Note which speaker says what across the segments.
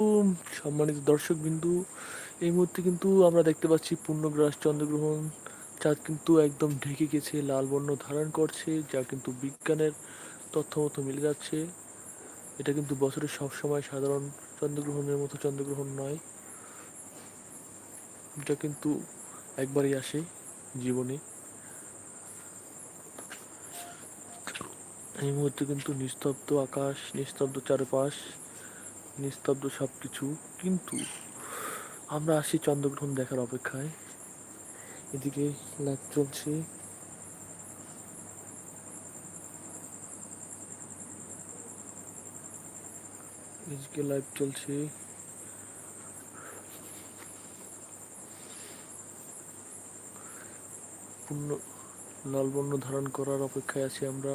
Speaker 1: সম্মানিত দর্শক বিন্দু এই মুহূর্তে কিন্তু আমরা দেখতে পাচ্ছি পূর্ণগ্রাস চন্দ্রগ্রহণ। চাঁদ কিন্তু একদম ঢেকে গেছে, লাল বর্ণ ধারণ করছে, যা কিন্তু বিজ্ঞানের তথ্য মতো মিলে যাচ্ছে। এটা কিন্তু বছরের সব সময় সাধারণ চন্দ্রগ্রহণের মতো চন্দ্রগ্রহণ নয় এটা কিন্তু একবারই আসে জীবনে। এই মুহূর্তে কিন্তু নিস্তব্ধ আকাশ, নিস্তব্ধ চারপাশ নিস্তব্ধ সব কিছু কিন্তু আমরা আসি চন্দ্রগ্রহণ দেখার অপেক্ষায়। এদিকে লাইভ চলছে এদিকে লাইভ চলছে পূর্ণ লাল বর্ণ ধারণ করার অপেক্ষায় আছি আমরা।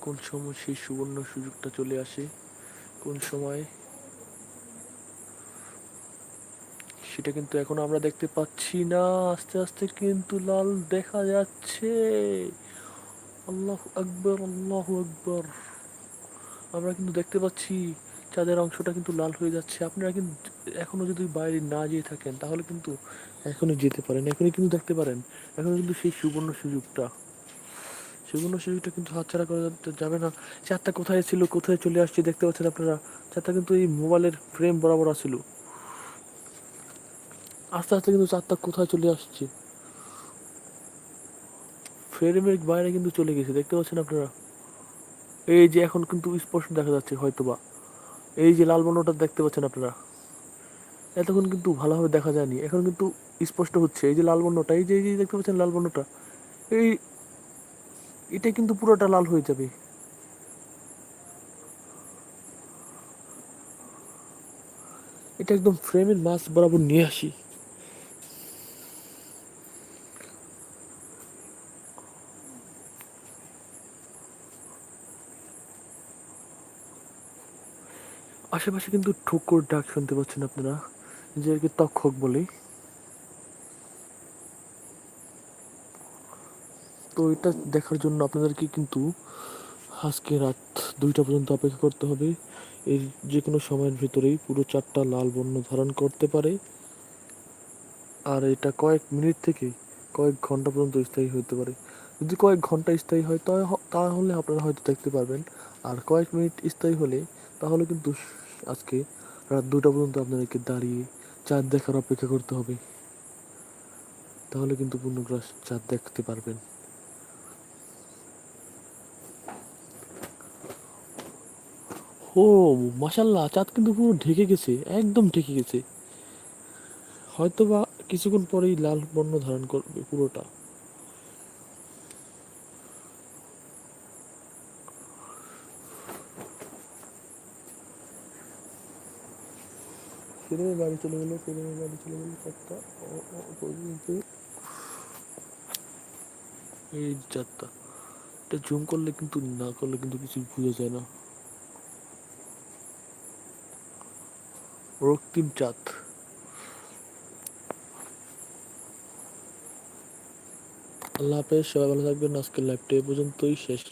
Speaker 1: কোন সময় সেই সুবর্ণ সুযোগটা চলে আসে? কোন সময় সেটা কিন্তু এখন আমরা দেখতে পাচ্ছি না। আস্তে আস্তে কিন্তু লাল দেখা যাচ্ছে। আল্লাহ আকবর আল্লাহ আকবর। আমরা কিন্তু দেখতে পাচ্ছি চাঁদের অংশটা কিন্তু লাল হয়ে যাচ্ছে। আপনারা কিন্তু এখনও যদি বাইরে না যেয়ে থাকেন, তাহলে কিন্তু এখনই যেতে পারেন, এখনই কিন্তু দেখতে পারেন। এখন কিন্তু সেই সুবর্ণ সুযোগটা। সুবর্ণ সুযোগটা কিন্তু হাতছাড়া করা যাবে না। চারটা কোথায় ছিল, কোথায় চলে আসছে দেখতে পাচ্ছেন আপনারা? চারটা কিন্তু এই মোবাইলের ফ্রেম বরাবর আছিল। আস্তে আস্তে কিন্তু চারটা কোথায় চলে আসছে? ফ্রেমের বাইরে কিন্তু চলে গেছে, দেখতে পাচ্ছেন আপনারা? এই যে এখন কিন্তু স্পষ্ট দেখা যাচ্ছে হয়তোবা। এই যে লাল বর্ণটা দেখতে পাচ্ছেন আপনারা? এতক্ষণ কিন্তু ভালোভাবে দেখা যায়নি, এখন কিন্তু স্পষ্ট হচ্ছে। এই যে লাল বর্ণটা, এই যে এই যে দেখতে পাচ্ছেন লাল বর্ণটা? এই, এটা কিন্তু পুরোটা লাল হয়ে যাবে। এটা একদম ফ্রেমের মাছ বরাবর নিয়ে আসি। আশেপাশে কিন্তু ঠুকুর ডাক শুনতে পাচ্ছেন আপনারা যে আর কি তক্ষক বলে। তো এটা দেখার জন্য আপনাদেরকে কিন্তু আজকে রাত দুইটা পর্যন্ত অপেক্ষা করতে হবে। এর যে কোনো সময়ের ভিতরেই পুরো চারটা লাল বর্ণ ধারণ করতে পারে। আর এটা কয়েক মিনিট থেকে কয়েক ঘণ্টা পর্যন্ত স্থায়ী হতে পারে। যদি কয়েক ঘণ্টা স্থায়ী হয় তাহলে আপনারা হয়তো দেখতে পারবেন। আর কয়েক মিনিট স্থায়ী হলে তাহলে কিন্তু আজকে রাত দুটা পর্যন্ত আপনাদেরকে দাঁড়িয়ে চাঁদ দেখার অপেক্ষা করতে হবে। তাহলে কিন্তু পূর্ণগ্রাস চাঁদ দেখতে পারবেন। ও, মাশাল্লাহ, চাঁদ কিন্তু পুরো ঢেকে গেছে, একদম ঢেকে গেছে। হয়তো বা কিছুক্ষণ পরেই লাল বর্ণ ধারণ করবে পুরোটা। সেরকম বাড়ি চলে গেলো সেরকম বাড়ি চলে গেলো চারটা। এই চারটা, এটা জুম করলে কিন্তু, না করলে কিন্তু কিছু বোঝা যায় না। রক্তিম চাঁদ। আল্লাহ হাফেজ, সবাই ভালো থাকবেন। আজকের লাইভটা এ পর্যন্তই। শেষ।